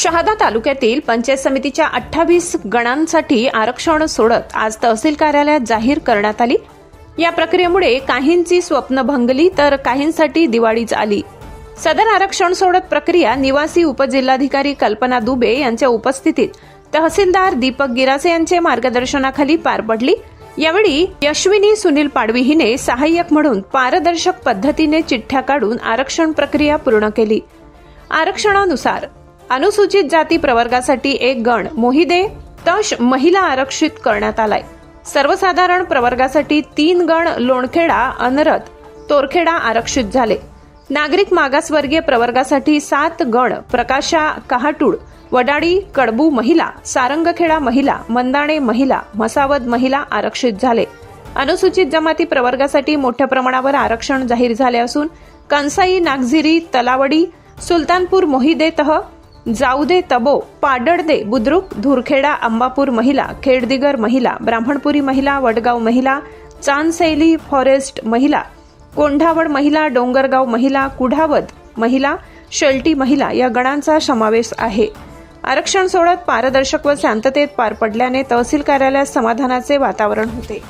शहादा तालुक्यातील पंचायत समितीच्या अठ्ठावीस गणांसाठी आरक्षण सोडत आज तहसील कार्यालयात जाहीर करण्यात आली. या प्रक्रियेमुळे काहींची स्वप्न भंगली तर काहींसाठी दिवाळीच आली. सदर आरक्षण सोडत प्रक्रिया निवासी उपजिल्हाधिकारी कल्पना दुबे यांच्या उपस्थितीत तहसीलदार दीपक गिरासे यांचे मार्गदर्शनाखाली पार पडली. यावेळी यशविनी सुनील पाडवी हिने सहाय्यक म्हणून पारदर्शक पद्धतीने चिठ्ठ्या काढून आरक्षण प्रक्रिया पूर्ण केली. आरक्षणानुसार अनुसूचित जाती प्रवर्गासाठी एक गण मोहिदे तश महिला आरक्षित करण्यात आलाय. सर्वसाधारण प्रवर्गासाठी तीन गण लोणखेडा अनरत तोरखेडा आरक्षित झाले. नागरिक मागासवर्गीय प्रवर्गासाठी सात गण प्रकाशा कहाटूळ वडाळी कडबू महिला सारंगखेडा महिला मंदाणे महिला मसावद महिला आरक्षित झाले. अनुसूचित जमाती प्रवर्गासाठी मोठ्या प्रमाणावर आरक्षण जाहीर झाले असून कंसाई नागझिरी तलावडी सुलतानपूर मोहिदे जाऊ दे तबो पाडड दे बुद्रुक धुरखेडा अंबापूर महिला खेडदिगर महिला ब्राह्मणपुरी महिला वडगाव महिला चांदसैली फॉरेस्ट महिला कोंढावड महिला डोंगरगाव महिला कुढावत महिला शेल्टी महिला या गणांचा समावेश आहे. आरक्षण सोडत पारदर्शक व शांततेत पार पडल्याने तहसील कार्यालयात समाधानाचे वातावरण होते.